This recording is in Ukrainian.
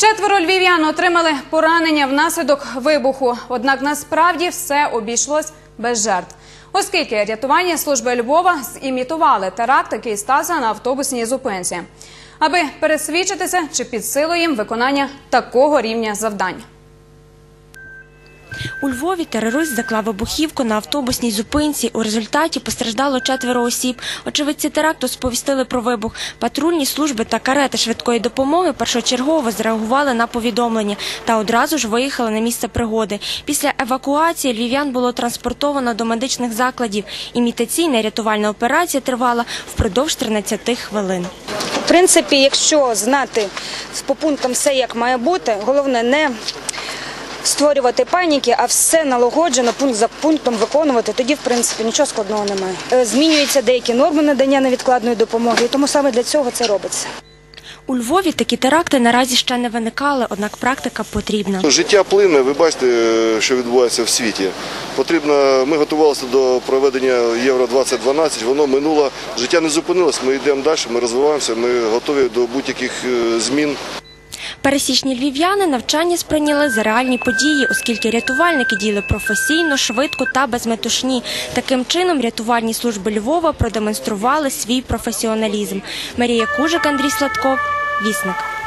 Четверо львів'ян отримали поранення внаслідок вибуху. Однак насправді все обійшлось без жертв. Оскільки рятування служби Львова зімітували теракт, який стався на автобусній зупинці, аби пересвідчитися, чи під силу їм виконання такого рівня завдань. У Львові терорист заклав вибухівку на автобусній зупинці. У результаті постраждало четверо осіб. Очевидці теракту сповістили про вибух. Патрульні служби та карети швидкої допомоги першочергово зреагували на повідомлення та одразу ж виїхали на місце пригоди. Після евакуації львів'ян було транспортовано до медичних закладів. Імітаційна рятувальна операція тривала впродовж 13 хвилин. В принципі, якщо знати по пунктам все як має бути, головне не створювати паніки, а все налагоджено пункт за пунктом виконувати. Тоді, в принципі, нічого складного немає. Е, Змінюються деякі норми надання невідкладної допомоги, і тому саме для цього це робиться. У Львові такі теракти наразі ще не виникали, однак практика потрібна. Життя плине, ви бачите, що відбувається в світі. Потрібно, ми готувалися до проведення Євро 2012, воно минуло, життя не зупинилось, ми йдемо далі, ми розвиваємося, ми готові до будь-яких е, змін. Пересічні львів'яни навчання сприйняли за реальні події, оскільки рятувальники діяли професійно, швидко та безметушні. Таким чином рятувальні служби Львова продемонстрували свій професіоналізм. Марія Кужик, Андрій Сладков, Вісник.